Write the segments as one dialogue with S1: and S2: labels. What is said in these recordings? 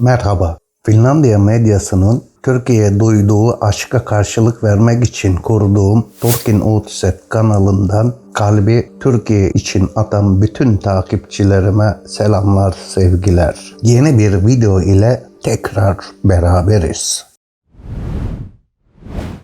S1: Merhaba. Finlandiya medyasının Türkiye'ye duyduğu aşka karşılık vermek için kurduğum Turkin Uutiset kanalından kalbi Türkiye için atan bütün takipçilerime selamlar, sevgiler. Yeni bir video ile tekrar beraberiz.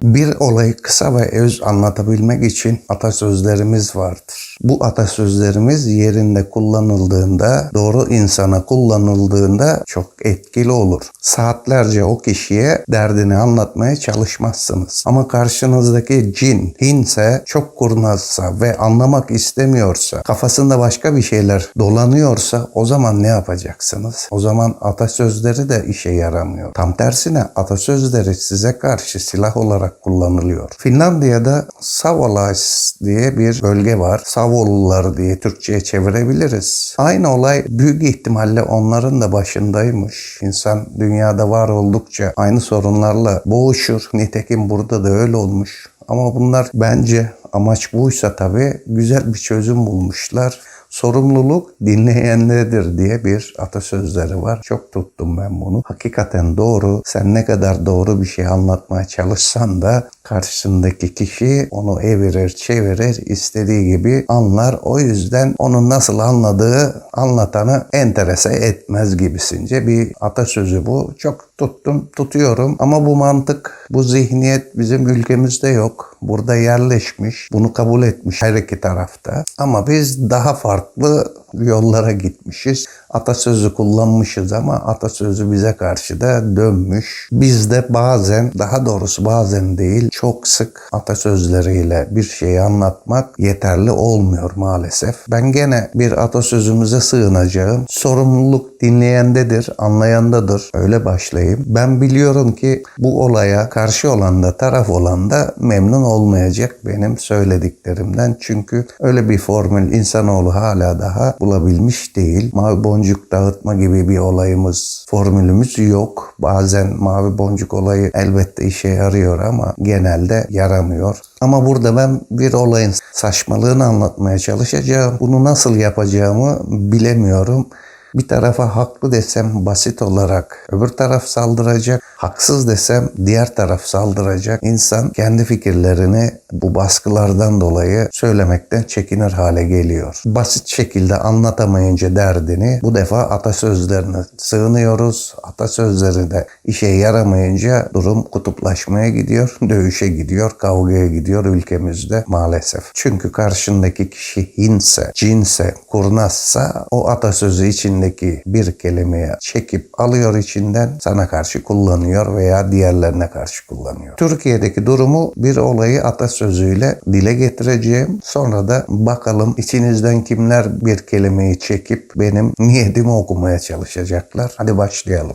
S1: Bir olayı kısa ve öz anlatabilmek için atasözlerimiz vardır. Bu atasözlerimiz yerinde kullanıldığında, doğru insana kullanıldığında çok etkili olur. Saatlerce o kişiye derdini anlatmaya çalışmazsınız. Ama karşınızdaki cin, hinse, çok kurnazsa ve anlamak istemiyorsa, kafasında başka bir şeyler dolanıyorsa o zaman ne yapacaksınız? O zaman atasözleri de işe yaramıyor. Tam tersine atasözleri size karşı silah olarak kullanılıyor. Finlandiya'da Savolais diye bir bölge var. Savolular diye Türkçe'ye çevirebiliriz. Aynı olay büyük ihtimalle onların da başındaymış. İnsan dünyada var oldukça aynı sorunlarla boğuşur. Nitekim burada da öyle olmuş. Ama bunlar bence amaç buysa tabii güzel bir çözüm bulmuşlar. Sorumluluk dinleyenlerdir diye bir atasözleri var. Çok tuttum ben bunu. Hakikaten doğru. Sen ne kadar doğru bir şey anlatmaya çalışsan da karşısındaki kişi onu evirir, çevirir, istediği gibi anlar. O yüzden onun nasıl anladığı anlatanı enterese etmez gibisince bir atasözü bu. Çok tuttum, tutuyorum ama bu mantık, bu zihniyet bizim ülkemizde yok. Burada yerleşmiş, bunu kabul etmiş her iki tarafta. Ama biz daha farklı yollara gitmişiz. Atasözü kullanmışız ama atasözü bize karşı da dönmüş. Biz de bazen, daha doğrusu bazen değil, çok sık atasözleriyle bir şeyi anlatmak yeterli olmuyor maalesef. Ben gene bir atasözümüze sığınacağım. Sorumluluk dinleyendedir, anlayandadır. Öyle başlayayım. Ben biliyorum ki bu olaya karşı olan da taraf olan da memnun olmayacak benim söylediklerimden. Çünkü öyle bir formül insanoğlu hala daha bulabilmiş değil. Mavi boncuk dağıtma gibi bir olayımız, formülümüz yok. Bazen mavi boncuk olayı elbette işe yarıyor ama genelde yaramıyor. Ama burada ben bir olayın saçmalığını anlatmaya çalışacağım. Bunu nasıl yapacağımı bilemiyorum. Bir tarafa haklı desem basit olarak öbür taraf saldıracak. Haksız desem diğer taraf saldıracak. İnsan kendi fikirlerini bu baskılardan dolayı söylemekten çekinir hale geliyor. Basit şekilde anlatamayınca derdini bu defa atasözlerine sığınıyoruz. Atasözleri de işe yaramayınca durum kutuplaşmaya gidiyor, dövüşe gidiyor, kavgaya gidiyor ülkemizde maalesef. Çünkü karşındaki kişi hinse, cinse, kurnazsa o atasözü içindeki bir kelimeye çekip alıyor içinden sana karşı kullanıyor veya diğerlerine karşı kullanıyor. Türkiye'deki durumu bir olayı atasözüyle dile getireceğim. Sonra da bakalım içinizden kimler bir kelimeyi çekip benim niyetimi okumaya çalışacaklar. Hadi başlayalım.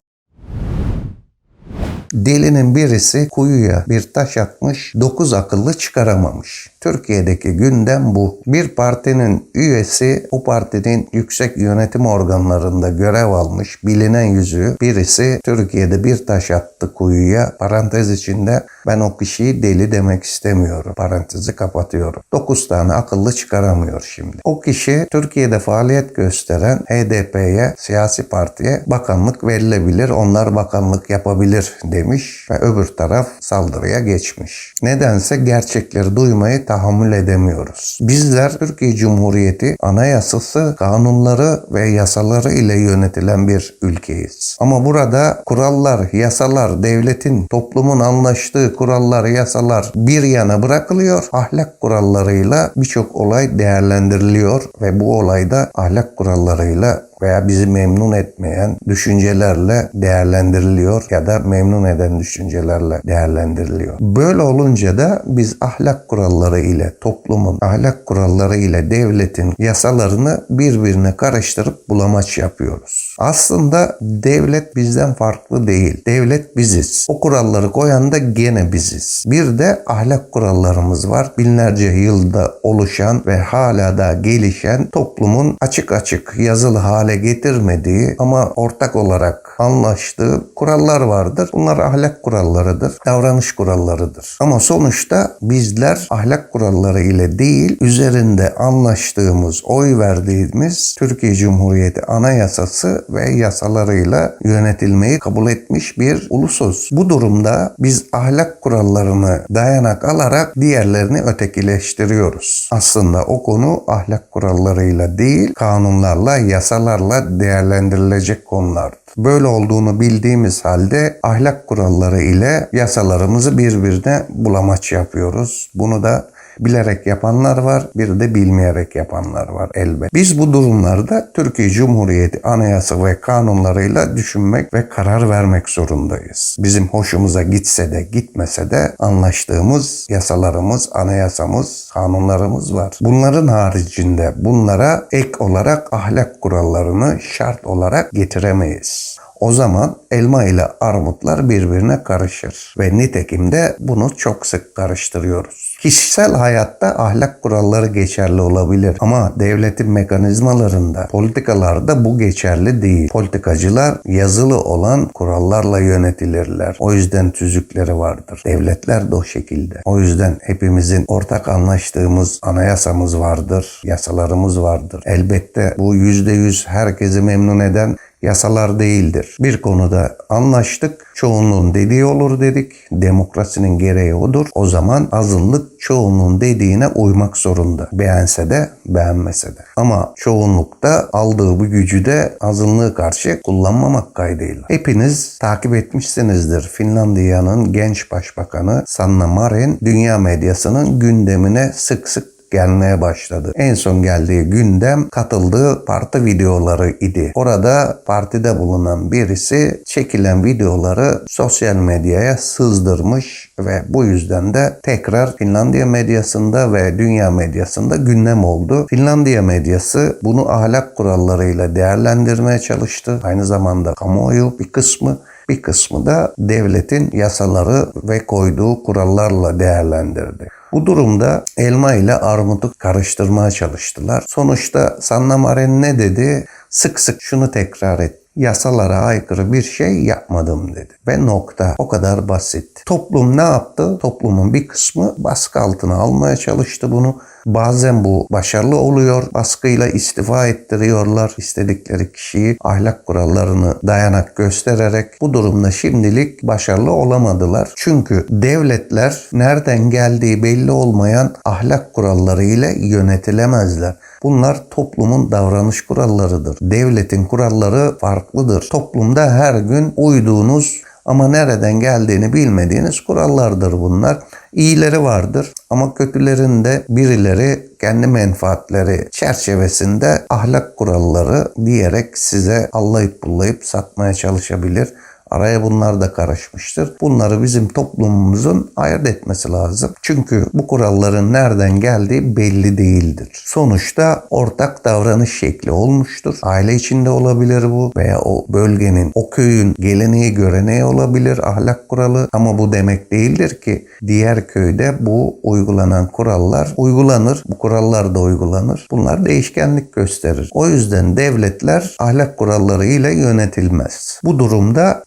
S1: Delinin birisi kuyuya bir taş atmış, dokuz akıllı çıkaramamış. Türkiye'deki gündem bu. Bir partinin üyesi o partinin yüksek yönetim organlarında görev almış bilinen yüzü birisi Türkiye'de bir taş attı kuyuya. Parantez içinde ben o kişiyi deli demek istemiyorum. Parantezi kapatıyorum. 9 tane akıllı çıkaramıyor şimdi. O kişi Türkiye'de faaliyet gösteren HDP'ye, siyasi partiye bakanlık verilebilir. Onlar bakanlık yapabilir demiş ve öbür taraf saldırıya geçmiş. Nedense gerçekleri duymayı tahammül edemiyoruz. Bizler Türkiye Cumhuriyeti anayasası, kanunları ve yasaları ile yönetilen bir ülkeyiz. Ama burada kurallar, yasalar, devletin, toplumun anlaştığı kurallar, yasalar bir yana bırakılıyor. Ahlak kurallarıyla birçok olay değerlendiriliyor ve bu olayda ahlak kurallarıyla veya bizi memnun etmeyen düşüncelerle değerlendiriliyor ya da memnun eden düşüncelerle değerlendiriliyor. Böyle olunca da biz ahlak kuralları ile toplumun ahlak kuralları ile devletin yasalarını birbirine karıştırıp bulamaç yapıyoruz. Aslında devlet bizden farklı değil. Devlet biziz. O kuralları koyan da gene biziz. Bir de ahlak kurallarımız var. Binlerce yılda oluşan ve hala da gelişen toplumun açık açık yazılı hale hale getirmediği ama ortak olarak anlaştığı kurallar vardır. Bunlar ahlak kurallarıdır, davranış kurallarıdır. Ama sonuçta bizler ahlak kuralları ile değil, üzerinde anlaştığımız, oy verdiğimiz Türkiye Cumhuriyeti Anayasası ve yasalarıyla yönetilmeyi kabul etmiş bir ulusuz. Bu durumda biz ahlak kurallarını dayanak alarak diğerlerini ötekileştiriyoruz. Aslında o konu ahlak kurallarıyla değil, kanunlarla, yasalarla değerlendirilecek konulardır. Böyle olduğunu bildiğimiz halde ahlak kuralları ile yasalarımızı birbirine bulamaç yapıyoruz. Bunu da bilerek yapanlar var, bir de bilmeyerek yapanlar var elbet. Biz bu durumlarda Türkiye Cumhuriyeti anayasa ve kanunlarıyla düşünmek ve karar vermek zorundayız. Bizim hoşumuza gitse de gitmese de anlaştığımız yasalarımız, anayasamız, kanunlarımız var. Bunların haricinde bunlara ek olarak ahlak kurallarını şart olarak getiremeyiz. O zaman elma ile armutlar birbirine karışır ve nitekim de bunu çok sık karıştırıyoruz. Kişisel hayatta ahlak kuralları geçerli olabilir ama devletin mekanizmalarında, politikalarda bu geçerli değil. Politikacılar yazılı olan kurallarla yönetilirler. O yüzden tüzükleri vardır. Devletler de o şekilde. O yüzden hepimizin ortak anlaştığımız anayasamız vardır, yasalarımız vardır. Elbette bu yüzde yüz herkesi memnun eden yasalar değildir. Bir konuda anlaştık, çoğunluğun dediği olur dedik. Demokrasinin gereği odur. O zaman azınlık çoğunluğun dediğine uymak zorunda. Beğense de beğenmese de. Ama çoğunlukta aldığı bu gücü de azınlığı karşı kullanmamak kaydıyla. Hepiniz takip etmişsinizdir. Finlandiya'nın genç başbakanı Sanna Marin dünya medyasının gündemine sık sık gelmeye başladı. En son geldiği gündem katıldığı parti videoları idi. Orada partide bulunan birisi çekilen videoları sosyal medyaya sızdırmış ve bu yüzden de tekrar Finlandiya medyasında ve dünya medyasında gündem oldu. Finlandiya medyası bunu ahlak kurallarıyla değerlendirmeye çalıştı. Aynı zamanda kamuoyu bir kısmı bir kısmı da devletin yasaları ve koyduğu kurallarla değerlendirdi. Bu durumda elma ile armutu karıştırmaya çalıştılar. Sonuçta Sanna Marin ne dedi? Sık sık şunu tekrar et. Yasalara aykırı bir şey yapmadım dedi. Ve nokta. O kadar basit. Toplum ne yaptı? Toplumun bir kısmı baskı altına almaya çalıştı bunu. Bazen bu başarılı oluyor. Baskıyla istifa ettiriyorlar istedikleri kişiyi ahlak kurallarını dayanak göstererek. Bu durumda şimdilik başarılı olamadılar. Çünkü devletler nereden geldiği belli olmayan ahlak kuralları ile yönetilemezler. Bunlar toplumun davranış kurallarıdır. Devletin kuralları farklıdır. Toplumda her gün uyduğunuz ama nereden geldiğini bilmediğiniz kurallardır bunlar. İyileri vardır ama kötülerin de birileri kendi menfaatleri çerçevesinde ahlak kuralları diyerek size allayıp bullayıp satmaya çalışabilir. Araya bunlar da karışmıştır. Bunları bizim toplumumuzun ayırt etmesi lazım. Çünkü bu kuralların nereden geldiği belli değildir. Sonuçta ortak davranış şekli olmuştur. Aile içinde olabilir bu veya o bölgenin, o köyün geleneği göreneği olabilir ahlak kuralı ama bu demek değildir ki diğer köyde bu uygulanan kurallar uygulanır. Bu kurallar da uygulanır. Bunlar değişkenlik gösterir. O yüzden devletler ahlak kuralları ile yönetilmez. Bu durumda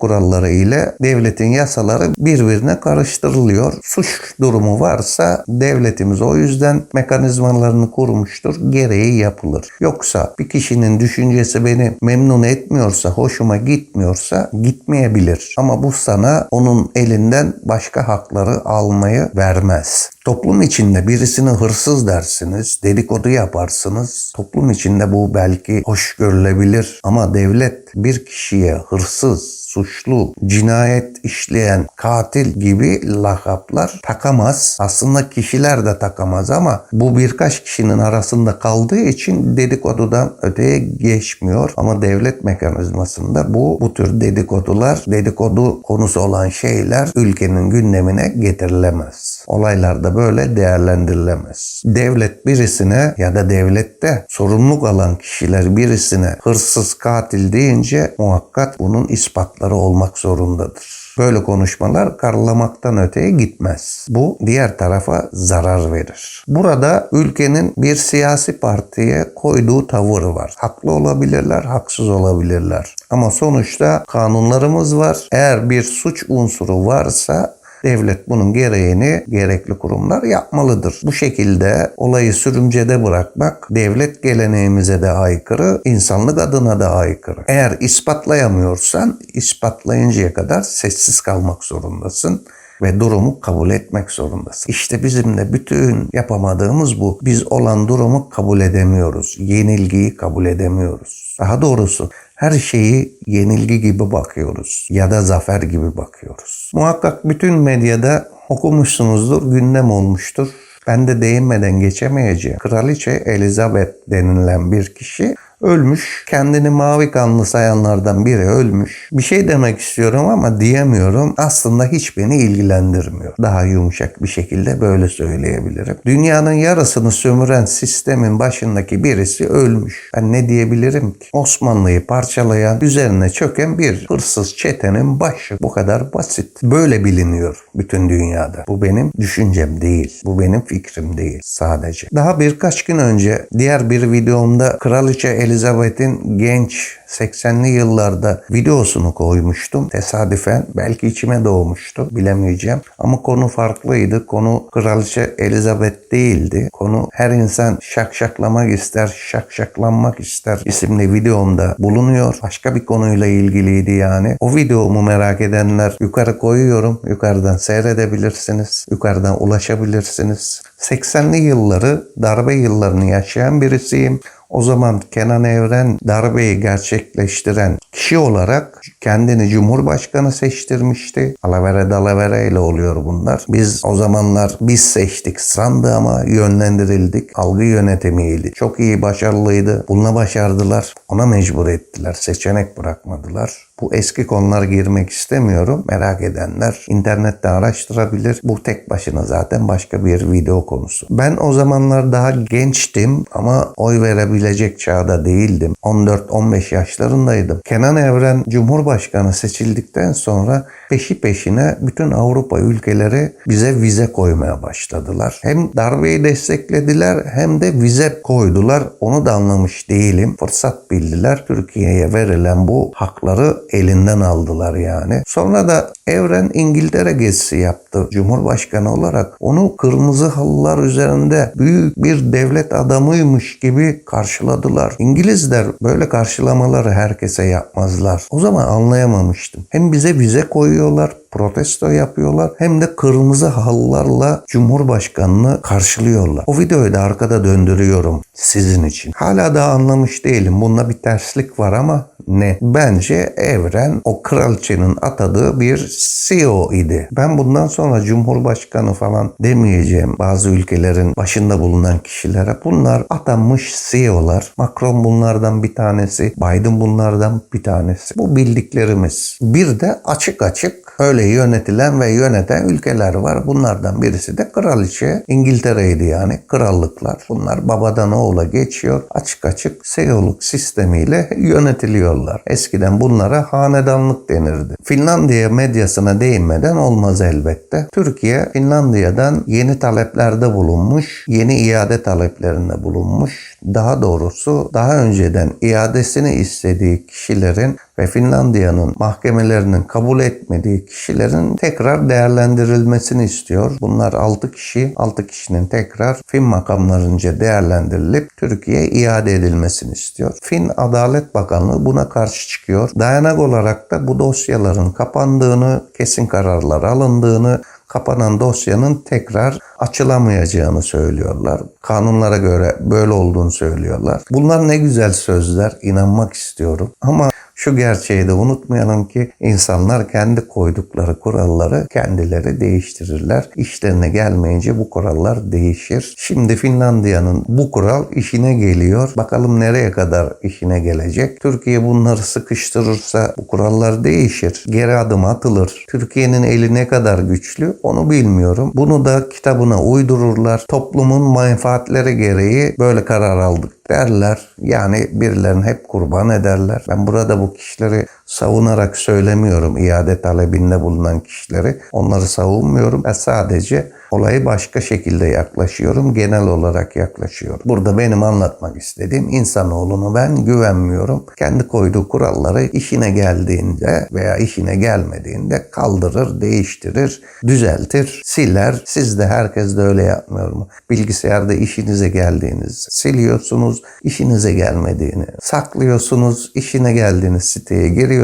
S1: kuralları ile devletin yasaları birbirine karıştırılıyor. Suç durumu varsa devletimiz o yüzden mekanizmalarını kurmuştur. Gereği yapılır. Yoksa bir kişinin düşüncesi beni memnun etmiyorsa, hoşuma gitmiyorsa gitmeyebilir. Ama bu sana onun elinden başka hakları almayı vermez. Toplum içinde birisini hırsız dersiniz, dedikodu yaparsınız. Toplum içinde bu belki hoş görülebilir ama devlet bir kişiye hırsız, suçlu, cinayet işleyen, katil gibi lakaplar takamaz. Aslında kişiler de takamaz ama bu birkaç kişinin arasında kaldığı için dedikodudan öteye geçmiyor. Ama devlet mekanizmasında bu bu tür dedikodular, dedikodu konusu olan şeyler ülkenin gündemine getirilemez. Olaylar da böyle değerlendirilemez. Devlet birisine ya da devlette sorumluluk alan kişiler birisine hırsız katil deyince muhakkak bunun ispatları olmak zorundadır. Böyle konuşmalar karlamaktan öteye gitmez. Bu diğer tarafa zarar verir. Burada ülkenin bir siyasi partiye koyduğu tavır var. Haklı olabilirler, haksız olabilirler. Ama sonuçta kanunlarımız var. Eğer bir suç unsuru varsa Devlet bunun gereğini gerekli kurumlar yapmalıdır. Bu şekilde olayı sürümcede bırakmak devlet geleneğimize de aykırı, insanlık adına da aykırı. Eğer ispatlayamıyorsan ispatlayıncaya kadar sessiz kalmak zorundasın ve durumu kabul etmek zorundasın. İşte bizim de bütün yapamadığımız bu. Biz olan durumu kabul edemiyoruz. Yenilgiyi kabul edemiyoruz. Daha doğrusu her şeyi yenilgi gibi bakıyoruz ya da zafer gibi bakıyoruz. Muhakkak bütün medyada okumuşsunuzdur, gündem olmuştur. Ben de değinmeden geçemeyeceğim. Kraliçe Elizabeth denilen bir kişi ölmüş. Kendini mavi kanlı sayanlardan biri ölmüş. Bir şey demek istiyorum ama diyemiyorum. Aslında hiç beni ilgilendirmiyor. Daha yumuşak bir şekilde böyle söyleyebilirim. Dünyanın yarısını sömüren sistemin başındaki birisi ölmüş. Ben ne diyebilirim ki? Osmanlı'yı parçalayan, üzerine çöken bir hırsız çetenin başı. Bu kadar basit. Böyle biliniyor bütün dünyada. Bu benim düşüncem değil. Bu benim fikrim değil sadece. Daha birkaç gün önce diğer bir videomda Kraliçe Elizabeth'in genç 80'li yıllarda videosunu koymuştum. Tesadüfen belki içime doğmuştu bilemeyeceğim. Ama konu farklıydı. Konu Kraliçe Elizabeth değildi. Konu her insan şakşaklamak ister, şakşaklanmak ister isimli videomda bulunuyor. Başka bir konuyla ilgiliydi yani. O videomu merak edenler yukarı koyuyorum. Yukarıdan seyredebilirsiniz. Yukarıdan ulaşabilirsiniz. 80'li yılları darbe yıllarını yaşayan birisiyim. O zaman Kenan Evren darbeyi gerçekleştiren kişi olarak kendini Cumhurbaşkanı seçtirmişti. Alavere dalavere ile oluyor bunlar. Biz o zamanlar biz seçtik sandı ama yönlendirildik. Algı yönetimiydi. Çok iyi başarılıydı. Bununla başardılar. Ona mecbur ettiler. Seçenek bırakmadılar. Bu eski konulara girmek istemiyorum. Merak edenler internette araştırabilir. Bu tek başına zaten başka bir video konusu. Ben o zamanlar daha gençtim ama oy verebilecek çağda değildim. 14-15 yaşlarındaydım. Kenan Evren Cumhurbaşkanı seçildikten sonra peşi peşine bütün Avrupa ülkeleri bize vize koymaya başladılar. Hem darbeyi desteklediler hem de vize koydular. Onu da anlamış değilim. Fırsat bildiler. Türkiye'ye verilen bu hakları elinden aldılar yani. Sonra da Evren İngiltere gezisi yaptı Cumhurbaşkanı olarak. Onu kırmızı halılar üzerinde büyük bir devlet adamıymış gibi karşıladılar. İngilizler böyle karşılamaları herkese yapmazlar. O zaman anlayamamıştım. Hem bize vize koyuyorlar protesto yapıyorlar hem de kırmızı halılarla Cumhurbaşkanını karşılıyorlar. O videoyu da arkada döndürüyorum sizin için. Hala daha anlamış değilim. Bunda bir terslik var ama ne? Bence Evren o kraliçenin atadığı bir CEO idi. Ben bundan sonra Cumhurbaşkanı falan demeyeceğim bazı ülkelerin başında bulunan kişilere. Bunlar atanmış CEO'lar. Macron bunlardan bir tanesi. Biden bunlardan bir tanesi. Bu bildiklerimiz. Bir de açık açık öyle yönetilen ve yöneten ülkeler var. Bunlardan birisi de kraliçe. İngiltere'ydi yani krallıklar. Bunlar babadan oğula geçiyor. Açık açık CEO'luk sistemiyle yönetiliyorlar. Eskiden bunlara hanedanlık denirdi. Finlandiya medyasına değinmeden olmaz elbette. Türkiye Finlandiya'dan yeni taleplerde bulunmuş, yeni iade taleplerinde bulunmuş. Daha doğrusu daha önceden iadesini istediği kişilerin ve Finlandiya'nın mahkemelerinin kabul etmediği kişilerin tekrar değerlendirilmesini istiyor. Bunlar 6 kişi, 6 kişinin tekrar Fin makamlarınca değerlendirilip Türkiye'ye iade edilmesini istiyor. Fin Adalet Bakanlığı buna karşı çıkıyor. Dayanak olarak da bu dosyaların kapandığını, kesin kararlar alındığını, kapanan dosyanın tekrar açılamayacağını söylüyorlar. Kanunlara göre böyle olduğunu söylüyorlar. Bunlar ne güzel sözler, inanmak istiyorum. Ama şu gerçeği de unutmayalım ki insanlar kendi koydukları kuralları kendileri değiştirirler. İşlerine gelmeyince bu kurallar değişir. Şimdi Finlandiya'nın bu kural işine geliyor. Bakalım nereye kadar işine gelecek. Türkiye bunları sıkıştırırsa bu kurallar değişir. Geri adım atılır. Türkiye'nin eli ne kadar güçlü onu bilmiyorum. Bunu da kitabına uydururlar. Toplumun menfaatleri gereği böyle karar aldık derler. Yani birilerini hep kurban ederler. Ben burada bu kişileri savunarak söylemiyorum iade talebinde bulunan kişileri. Onları savunmuyorum. Ben sadece olayı başka şekilde yaklaşıyorum. Genel olarak yaklaşıyorum. Burada benim anlatmak istediğim insanoğluna ben güvenmiyorum. Kendi koyduğu kuralları işine geldiğinde veya işine gelmediğinde kaldırır, değiştirir, düzeltir, siler. Siz de herkes de öyle yapmıyor mu? Bilgisayarda işinize geldiğiniz siliyorsunuz, işinize gelmediğini saklıyorsunuz, işine geldiğiniz siteye giriyorsunuz,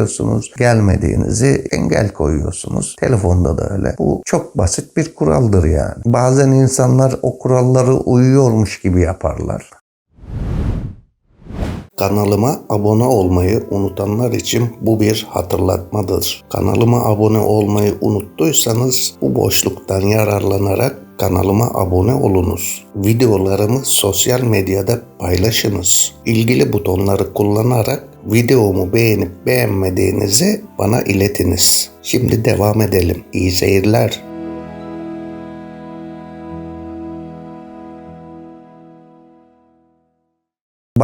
S1: gelmediğinizi engel koyuyorsunuz. Telefonda da öyle. Bu çok basit bir kuraldır yani. Bazen insanlar o kuralları uyuyormuş gibi yaparlar. Kanalıma abone olmayı unutanlar için bu bir hatırlatmadır. Kanalıma abone olmayı unuttuysanız bu boşluktan yararlanarak kanalıma abone olunuz. Videolarımı sosyal medyada paylaşınız. İlgili butonları kullanarak videomu beğenip beğenmediğinizi bana iletiniz. Şimdi devam edelim. İyi seyirler.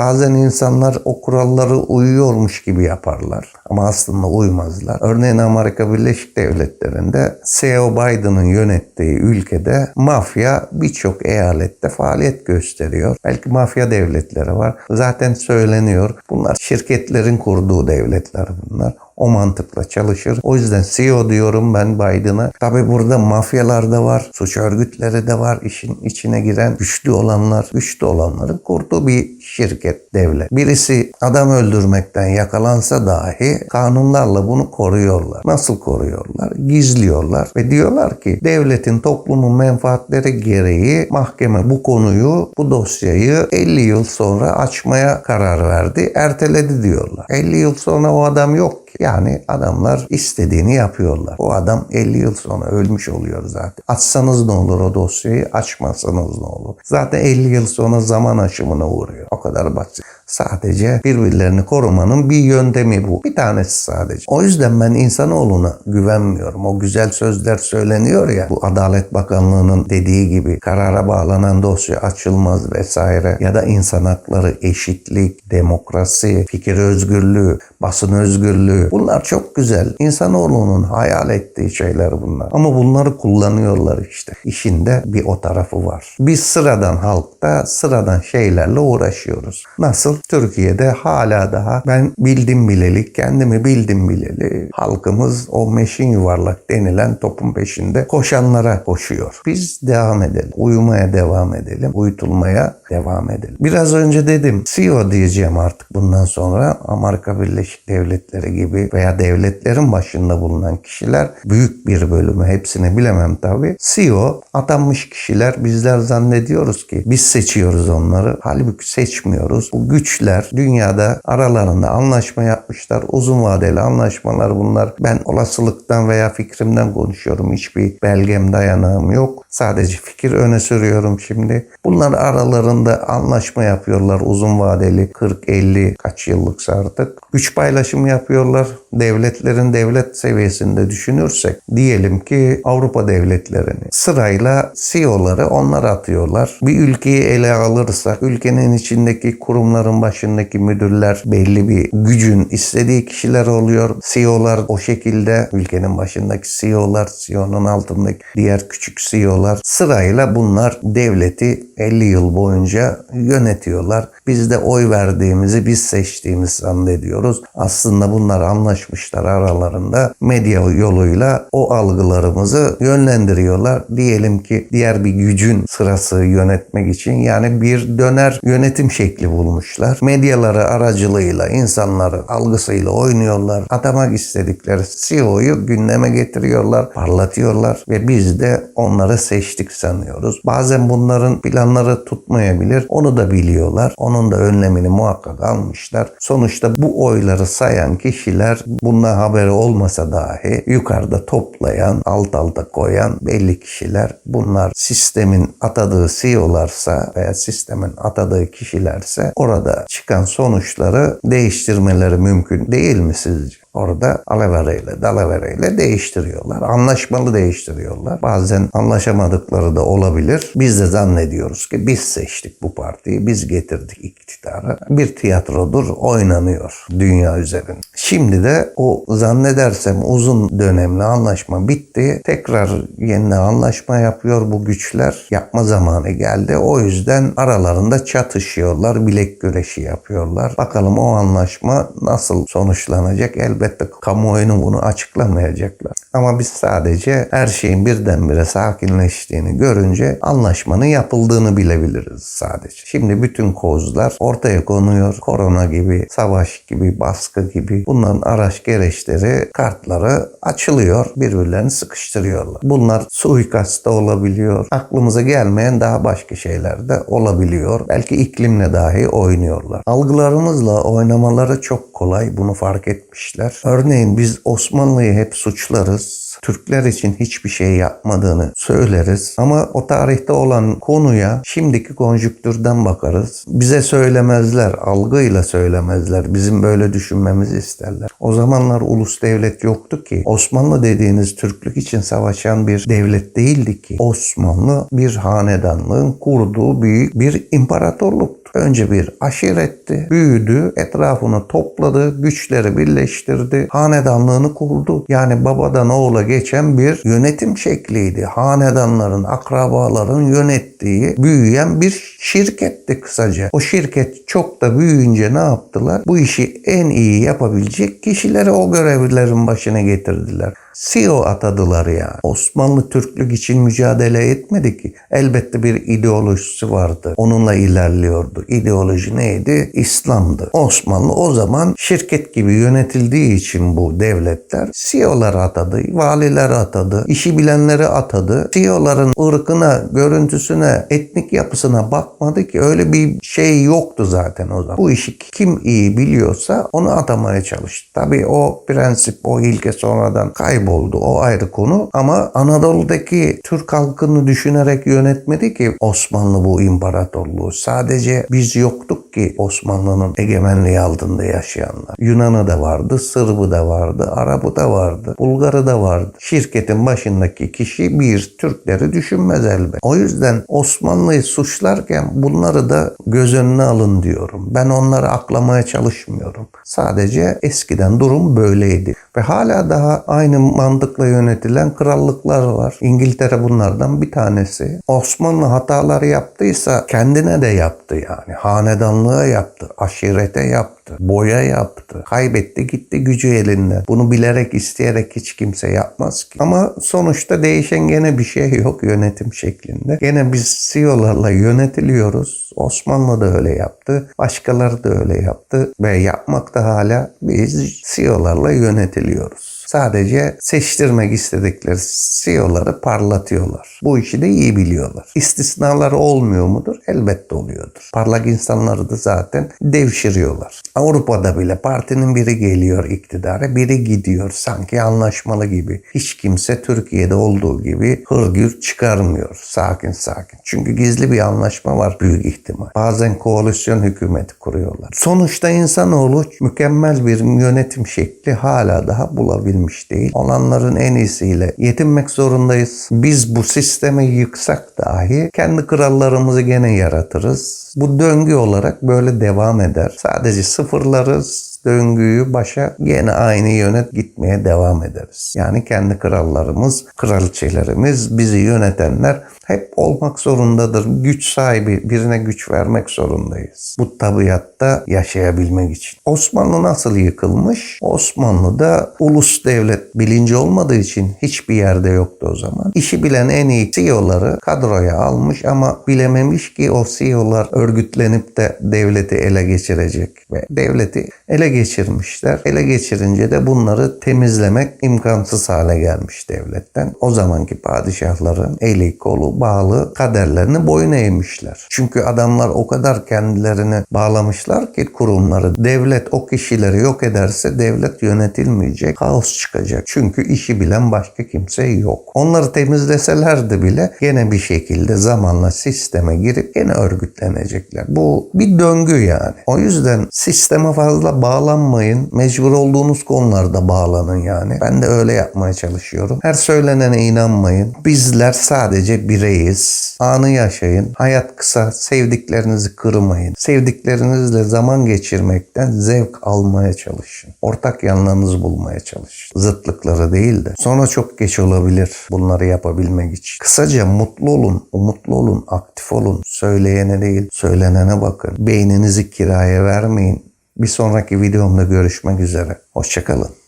S1: Bazen insanlar o kuralları uyuyormuş gibi yaparlar ama aslında uymazlar. Örneğin Amerika Birleşik Devletleri'nde CEO Biden'ın yönettiği ülkede mafya birçok eyalette faaliyet gösteriyor. Belki mafya devletleri var. Zaten söyleniyor. Bunlar şirketlerin kurduğu devletler bunlar. O mantıkla çalışır. O yüzden CEO diyorum ben Biden'a. Tabi burada mafyalar da var, suç örgütleri de var. İşin içine giren güçlü olanlar, güçlü olanların kurduğu bir şirket, devlet. Birisi adam öldürmekten yakalansa dahi kanunlarla bunu koruyorlar. Nasıl koruyorlar? Gizliyorlar ve diyorlar ki devletin toplumun menfaatleri gereği mahkeme bu konuyu, bu dosyayı 50 yıl sonra açmaya karar verdi. Erteledi diyorlar. 50 yıl sonra o adam yok. Yani adamlar istediğini yapıyorlar. O adam 50 yıl sonra ölmüş oluyor zaten. Açsanız ne olur o dosyayı, açmasanız ne olur? Zaten 50 yıl sonra zaman aşımına uğruyor. O kadar basit. Sadece birbirlerini korumanın bir yöntemi bu. Bir tanesi sadece. O yüzden ben insanoğluna güvenmiyorum. O güzel sözler söyleniyor ya. Bu Adalet Bakanlığı'nın dediği gibi karara bağlanan dosya açılmaz vesaire. Ya da insan hakları, eşitlik, demokrasi, fikir özgürlüğü, basın özgürlüğü. Bunlar çok güzel. İnsanoğlunun hayal ettiği şeyler bunlar. Ama bunları kullanıyorlar işte. İşinde bir o tarafı var. Biz sıradan halkta sıradan şeylerle uğraşıyoruz. Nasıl? Türkiye'de hala daha ben bildim bileli, kendimi bildim bileli halkımız o meşin yuvarlak denilen topun peşinde koşanlara koşuyor. Biz devam edelim. Uyumaya devam edelim. Uyutulmaya devam edelim. Biraz önce dedim CEO diyeceğim artık bundan sonra Amerika Birleşik Devletleri gibi veya devletlerin başında bulunan kişiler büyük bir bölümü hepsini bilemem tabii. CEO atanmış kişiler bizler zannediyoruz ki biz seçiyoruz onları. Halbuki seçmiyoruz. Bu güçler dünyada aralarında anlaşma yapmışlar. Uzun vadeli anlaşmalar bunlar. Ben olasılıktan veya fikrimden konuşuyorum. Hiçbir belgem dayanağım yok. Sadece fikir öne sürüyorum şimdi. Bunlar aralarında anlaşma yapıyorlar uzun vadeli 40-50 kaç yıllıksa artık. Güç paylaşımı yapıyorlar. Devletlerin devlet seviyesinde düşünürsek diyelim ki Avrupa devletlerini sırayla CEO'ları onlar atıyorlar. Bir ülkeyi ele alırsak ülkenin içindeki kurumların başındaki müdürler belli bir gücün istediği kişiler oluyor. CEO'lar o şekilde ülkenin başındaki CEO'lar, CEO'nun altındaki diğer küçük CEO'lar sırayla bunlar devleti 50 yıl boyunca yönetiyorlar. Biz de oy verdiğimizi biz seçtiğimizi zannediyoruz. Aslında bunlar anlaşmışlar aralarında medya yoluyla o algılarımızı yönlendiriyorlar. Diyelim ki diğer bir gücün sırası yönetmek için yani bir döner yönetim şekli bulmuşlar. Medyaları aracılığıyla insanları algısıyla oynuyorlar. Atamak istedikleri CEO'yu gündeme getiriyorlar, parlatıyorlar ve biz de onları seçtik sanıyoruz. Bazen bunların planları tutmayabilir. Onu da biliyorlar. Onun da önlemini muhakkak almışlar. Sonuçta bu oyları sayan kişiler bundan haberi olmasa dahi yukarıda toplayan, alt alta koyan belli kişiler. Bunlar sistemin atadığı CEO'larsa veya sistemin atadığı kişilerse orada çıkan sonuçları değiştirmeleri mümkün değil mi sizce? Orada alavereyle dalavereyle değiştiriyorlar. Anlaşmalı değiştiriyorlar. Bazen anlaşamadıkları da olabilir. Biz de zannediyoruz ki biz seçtik bu partiyi, biz getirdik iktidara. Bir tiyatrodur, oynanıyor dünya üzerinde. Şimdi de o zannedersem uzun dönemli anlaşma bitti. Tekrar yeni anlaşma yapıyor bu güçler. Yapma zamanı geldi. O yüzden aralarında çatışıyorlar, bilek güreşi yapıyorlar. Bakalım o anlaşma nasıl sonuçlanacak? Elbette kamuoyunu bunu açıklamayacaklar. Ama biz sadece her şeyin birdenbire sakinleştiğini görünce anlaşmanın yapıldığını bilebiliriz sadece. Şimdi bütün kozlar ortaya konuyor. Korona gibi, savaş gibi, baskı gibi bunların araç gereçleri, kartları açılıyor. Birbirlerini sıkıştırıyorlar. Bunlar suikast da olabiliyor. Aklımıza gelmeyen daha başka şeyler de olabiliyor. Belki iklimle dahi oynuyorlar. Algılarımızla oynamaları çok kolay. Bunu fark etmişler. Örneğin biz Osmanlı'yı hep suçlarız. Türkler için hiçbir şey yapmadığını söyleriz. Ama o tarihte olan konuya şimdiki konjüktürden bakarız. Bize söylemezler, algıyla söylemezler. Bizim böyle düşünmemizi isterler. O zamanlar ulus devlet yoktu ki. Osmanlı dediğiniz Türklük için savaşan bir devlet değildi ki. Osmanlı bir hanedanlığın kurduğu büyük bir imparatorluktu. Önce bir aşiretti, büyüdü, etrafını topladı, güçleri birleştirdi, hanedanlığını kurdu. Yani babadan oğula geçen bir yönetim şekliydi. Hanedanların, akrabaların yönettiği, büyüyen bir şirketti kısaca. O şirket çok da büyüyünce ne yaptılar? Bu işi en iyi yapabilecek kişileri o görevlerin başına getirdiler. CEO atadılar yani. Osmanlı Türklük için mücadele etmedi ki. Elbette bir ideolojisi vardı. Onunla ilerliyordu. İdeoloji neydi? İslam'dı. Osmanlı o zaman şirket gibi yönetildiği için bu devletler CEO'lar atadı, valiler atadı, işi bilenleri atadı. CEO'ların ırkına, görüntüsüne, etnik yapısına bakmadı ki öyle bir şey yoktu zaten o zaman. Bu işi kim iyi biliyorsa onu atamaya çalıştı. Tabii o prensip, o ilke sonradan kayboldu. O ayrı konu. Ama Anadolu'daki Türk halkını düşünerek yönetmedi ki Osmanlı bu imparatorluğu. Sadece biz yoktuk ki Osmanlı'nın egemenliği altında yaşayanlar. Yunan'ı da vardı, Sırbı da vardı, Arap'ı da vardı, Bulgar'ı da vardı. Şirketin başındaki kişi bir Türkleri düşünmez elbet. O yüzden Osmanlı'yı suçlarken bunları da göz önüne alın diyorum. Ben onları aklamaya çalışmıyorum. Sadece eskiden durum böyleydi. Ve hala daha aynı mantıkla yönetilen krallıklar var. İngiltere bunlardan bir tanesi. Osmanlı hataları yaptıysa kendine de yaptı yani. Hanedanlığa yaptı, aşirete yaptı, boya yaptı. Kaybetti gitti gücü elinden. Bunu bilerek isteyerek hiç kimse yapmaz ki. Ama sonuçta değişen gene bir şey yok yönetim şeklinde. Gene biz CEO'larla yönetiliyoruz. Osmanlı da öyle yaptı. Başkaları da öyle yaptı. Ve yapmakta hala biz CEO'larla yönetiliyoruz. Sadece seçtirmek istedikleri CEO'ları parlatıyorlar. Bu işi de iyi biliyorlar. İstisnalar olmuyor mudur? Elbette oluyordur. Parlak insanları da zaten devşiriyorlar. Avrupa'da bile partinin biri geliyor iktidara, biri gidiyor. Sanki anlaşmalı gibi. Hiç kimse Türkiye'de olduğu gibi hırgür çıkarmıyor. Sakin sakin. Çünkü gizli bir anlaşma var büyük ihtimal. Bazen koalisyon hükümeti kuruyorlar. Sonuçta insanoğlu mükemmel bir yönetim şekli hala daha bulabilmiş değil. Olanların en iyisiyle yetinmek zorundayız. Biz bu sistemi yıksak dahi kendi krallarımızı gene yaratırız. Bu döngü olarak böyle devam eder. Sadece sıfırlarız döngüyü başa gene aynı yöne gitmeye devam ederiz. Yani kendi krallarımız, kraliçelerimiz, bizi yönetenler hep olmak zorundadır. Güç sahibi birine güç vermek zorundayız. Bu tabiatta yaşayabilmek için. Osmanlı nasıl yıkılmış? Osmanlı'da ulus devlet bilinci olmadığı için hiçbir yerde yoktu o zaman. İşi bilen en iyi CEO'ları kadroya almış ama bilememiş ki o CEO'lar örgütlenip de devleti ele geçirecek ve devleti ele geçirmişler. Ele geçirince de bunları temizlemek imkansız hale gelmiş devletten. O zamanki padişahların eli kolu bağlı kaderlerini boyun eğmişler. Çünkü adamlar o kadar kendilerini bağlamışlar ki kurumları. Devlet o kişileri yok ederse devlet yönetilmeyecek. Kaos çıkacak. Çünkü işi bilen başka kimse yok. Onları temizleselerdi bile gene bir şekilde zamanla sisteme girip gene örgütlenecekler. Bu bir döngü yani. O yüzden sisteme fazla bağlanmayın. Mecbur olduğunuz konularda bağlanın yani. Ben de öyle yapmaya çalışıyorum. Her söylenene inanmayın. Bizler sadece bireyiz. Anı yaşayın. Hayat kısa. Sevdiklerinizi kırmayın. Sevdiklerinizle zaman geçirmekten zevk almaya çalışın. Ortak yanlarınızı bulmaya çalışın. Zıtlıkları değil de. Sonra çok geç olabilir bunları yapabilmek için. Kısaca mutlu olun, umutlu olun, aktif olun. Söyleyene değil, söylenene bakın. Beyninizi kiraya vermeyin. Bir sonraki videomda görüşmek üzere. Hoşçakalın.